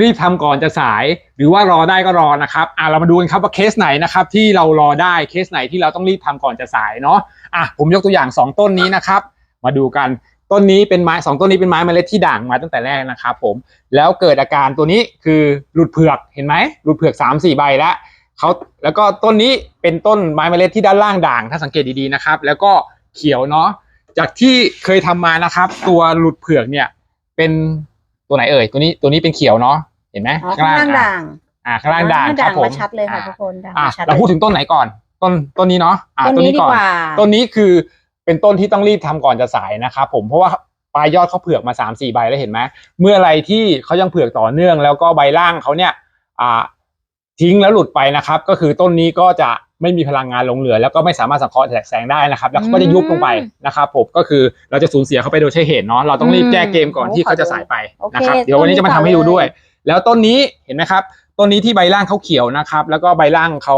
รีบทำก่อนจะสาย หรือว่ารอได้ก็รอนะครับอะเรามาดูกันครับว่าเคสไหนนะครับที่เรารอได้เคสไหนที่เราต้องรีบทำก่อนจะสายเนาะอะผมยกตัวอย่าง 2 ต้นนี้นะครับ มาดูกันต้นนี้เป็นไม้สองต้นนี้เป็นไม้เมล็ดที่ด่างมาตั้งแต่แรกนะครับผมแล้วเกิดอาการตัวนี้คือหลุดเผือกเห็นไหมหลุดเผือก3ามสี่ใบแล้วเขาแล้วก็ต้นนี้เป็นต้นไม้เมล็ดที่ด้านล่างด่างถ้าสังเกตดีๆนะครับ แล้วก็เขียวเนาะจากที่เคยทำมานะครับ ตัวหลุดเผือกเนี่ยเป็นตัวไหนเอ่ยตัวนี้ตัวนี้เป็นเขียวเนาะ เห็นไหมอ๋อข้างล่างด่างอ่าข้างล่างด่างคด่ารังบผมมาชัดเลยค่ะอ่าทุกคนด่างอะมาชัดเราพูดถึงต้นไหนก่อน ต้นต้นนี้เนาะอะต้นนี้ดีก่อนกว่าต้นนี้คือเป็นต้นที่ต้องรีบทำก่อนจะสายนะครับผมเพราะว่าปลายยอดเขาเผือกมา3ามสี่ใบแล้วเห็นไหมเมื่อไรที่เขายังเผือกต่อเนื่อง แล้วก็ใบล่างเขาเนี่ยอ่าทิ้งแล้วหลุดไปนะครับ ก็คือต้นนี้ก็จะไม่มีพลังงานหลงเหลือ แล้วก็ไม่สามารถสังเคราะห์แสงได้นะครับ แล้วเขาก็จะยุบลงไปนะครับผมก็คือเราจะสูญเสียเขาไปโดยใช่เหตุเนาะเราต้องรีบแก้เกมก่อนที่เขาจะสายไปนะครับเดี๋ยววันนี้จะมาทำให้ดูด้วย แล้วต้นนี้เห็นไหมครับต้นนี้ที่ใบล่างเขาเขียวนะครับ แล้วก็ใบล่างเขา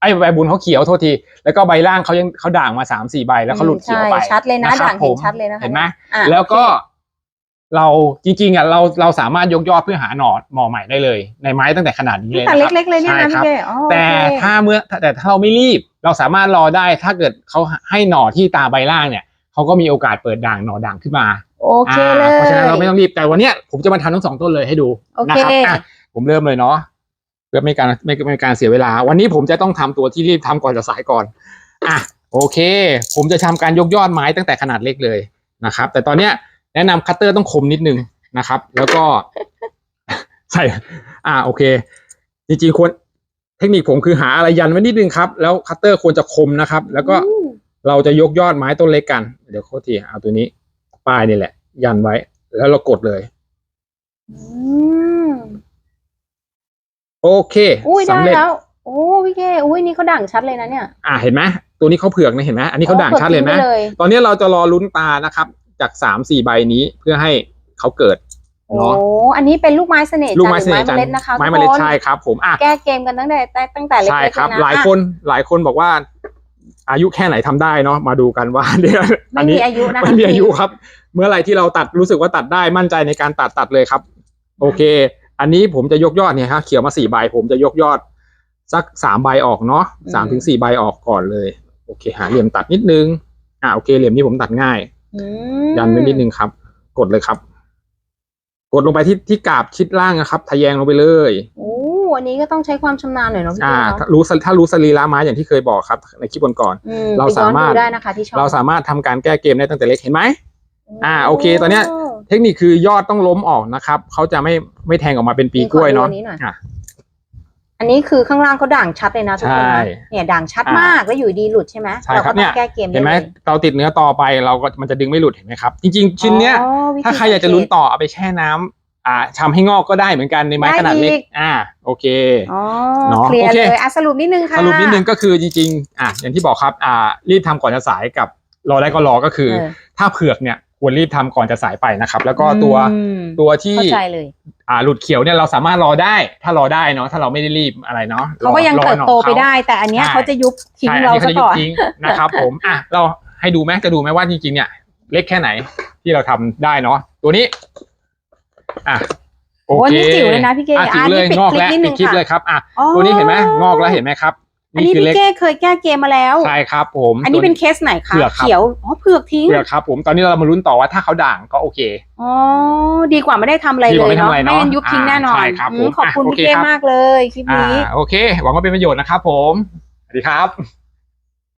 ไอ้ใบบุญเขาเขียวโทษที แล้วก็ใบล่างเขายังเขาด่างมาสามสี่ใบแล้วเขาหลุดเขียวไปใช่ชัดเลยนะนะครับด่างเห็ผนมชัดเลยนะคะเห็นไหมอะแล้วก็โอเคเราจริงๆอะเราเราสามารถยกยอดเพื่อหาหน่อหน่อใหม่ได้เลย ในไม้ตั้งแต่ขนาดนี้เลยแต่นะครับเล็กๆเลยเนี่ยใช่นะครับพี่เก้อ๋อแต่โอเคถ้าเมื่อแต่ถ้าเราไม่รีบ เราสามารถรอได้ถ้าเกิดเขาให้หน่อที่ตาใบล่างเนี่ยเขาก็มีโอกาสเปิดด่างหน่อด่างขึ้นมา โอเคเลยเพราะฉะนั้นเราไม่ต้องรีบแต่วันเนี้ยผมจะมาทำทั้งสองต้นเลยให้ดูโอเค นะครับอะผมเริ่มเลยเนาะเพื่อไม่การไม่ไม่การเสียเวลา วันนี้ผมจะต้องทำตัวที่รีบทำก่อนจะสายก่อนอะโอเค ผมจะทำการยกยอดไม้ตั้งแต่ขนาดเล็กเลยนะครับ แต่ตอนเนี้ยแนะนำคัตเตอร์ต้องคมนิดนึงนะครับ แล้วก็ ใส่อ่าโอเค จริงๆควรเทคนิคผมคือหาอะไรยันไว้นิดนึงครับ แล้วคัตเตอร์ควรจะคมนะครับ แล้วก็ อืมเราจะยกยอดไม้ต้นเล็กกัน เดี๋ยวโคทีเอาตัวนี้ ป้ายนี่แหละ ยันไว้ แล้วเรากดเลย อืมโอเคอุ้ยได้สำเร็จแล้ว โอ้พี่เก้อุ้ยนี่เขาด่างชัดเลยนะเนี่ยอ่าเห็นไหมตัวนี้เขาเผือกนะเห็นไหมอันนี้เขาด่างชัดเลยไหมโอ้กทิ้งไปเลยตอนนี้เราจะรอลุ้นตานะครับ จากสามสี่ใบนี้เพื่อให้เขาเกิดโอ้เนาะอันนี้เป็นลูกไม้เสน่ห์ลูกจันไม้ทร์หเสรือน่ไม้ห์จันทเมล็ดร์นะคะไม้ทุกเมล็ดคนใช่ครับ ผมอะแก้เกมกันตั้งแต่ตั้งแต่เล็กๆใช่ครับเลยนะหลายคนหลายคนบอกว่า อายุแค่ไหนทำได้เนาะมาดูกันว่าเดี๋ยวไม่อันมีนี้อายุนะคะไม่มีอายุครับ เมื่อไหรที่เราตัดรู้สึกว่าตัดได้มั่นใจในการตัดตัดเลยครับ โอเค อันนี้ผมจะยกยอดเนี่ยครับเขียวมาสี่ใบผมจะยกยอด สักสามใบออกเนาะสามถึงสี่ใบออกก่อนเลย โอเค หาเหลี่ยมตัดนิดนึง อ่าโอเค เหลี่ยมนี้ผมตัดง่ายอืมยันไว้นิดนึงครับ กดเลยครับ กดลงไปที่ที่กาบชิดล่างนะครับ ทะแยงลงไปเลย โอ้ อันนี้ก็ต้องใช้ความชำนาญหน่อยเนาะพี่อ่าเก้เนาะถ้ารู้ถ้ารู้สรีระไม้อย่างที่เคยบอกครับในคลิปก่อน อืมเราไปย้อนสามารถดูได้นะคะที่ช่องเราสามารถทำการแก้เกมได้ตั้งแต่เล็กเห็นไหม อ่าโอเคตอนเนี้ย เทคนิคคือยอดต้องล้มออกนะครับเขาจะไม่ไม่แทงออกมาเป็นปีกล้วยเนาะขอดูอันนี้หน่อยอะ อันนี้คือข้างล่างเขาด่างชัดเลยนะทุกคนใช่นะเนี่ยด่างชัดอ่ามมากแล้วอยู่ดีหลุดใช่ไหมใช่เราครัก็บต้เนี่อยงแก้เกมได้เห็นไหมเลยเราติดเนื้อต่อไปเราก็มันจะดึงไม่หลุดเห็นไหมครับ จริง ๆ ชิ้นเนี้ย อ๋อวิธีถ้าใครอยากจะลุ้นต่อเอาไปแช่น้ำ อ่าทำให้งอกก็ได้เหมือนกันในไม้ได้ขนาดเล็กอีกอ่า โอเคอ๋อเนาะเคลียโอร์เคเลยอะสรุปนิดนึงค่ะ สรุปนิดนึงก็คือจริงๆ อะอย่างที่บอกครับ อ่า รีบทำก่อนจะสายกับรอได้ก็รอก็คือเออถ้าเผือกเนี่ยควรรีบทำก่อนจะสายไปนะครับ แล้วก็ตัวอืมตัวที่เข้าใจเลยอ่าหลุดเขียวเนี่ยเราสามารถรอได้ ถ้ารอได้เนาะถ้าเราไม่ได้รีบอะไรเนาะเขาก็ยังรอเติบหน่อโตไปเขาได้ แต่อันเนี้ยใช่เขาจะยุบทิ้งใช่เราอันนี้ซะเขาจะยุก่บอนทิ้งนะครับ ผมอะเราให้ดูไหมจะดูไหมว่าจริงๆเนี่ย เล็กแค่ไหนที่เราทำได้เนาะตัวนี้ อะโอโอ้เคนี่จิ๋วเลยนะพี่เก้อะจิ๋วเลยปิดงอกคลิปแล้วนิดปินึดงคลิปค่ะเลยครับอะอ๋อตัวนี้เห็นไหมงอกแล้วเห็นไหมครับอันนี้คือพี่เล็กเก้เคยแก้เกมมาแล้วใช่ครับ ผม อันนี้ตัวเป็นเคสไหนคะเผือกครับเขียวอ๋อเผือกทิ้งเผือกครับ ผมตอนนี้เรามาลุ้นต่อว่าถ้าเขาด่างก็โอเคอ๋อดีกว่าไม่ได้ทำอะไรดีเลกว่ายไม่ทำเนาะอะไรเนอะไม่งั้นยุบทิ้งแน่นอนอ่าใช่ครับอืผมมขอบคุณอะโอพี่เคเก้ครับมากเลยคลิปอ่านี้โอเค หวังว่าเป็นประโยชน์นะครับผมสวัสดีครับ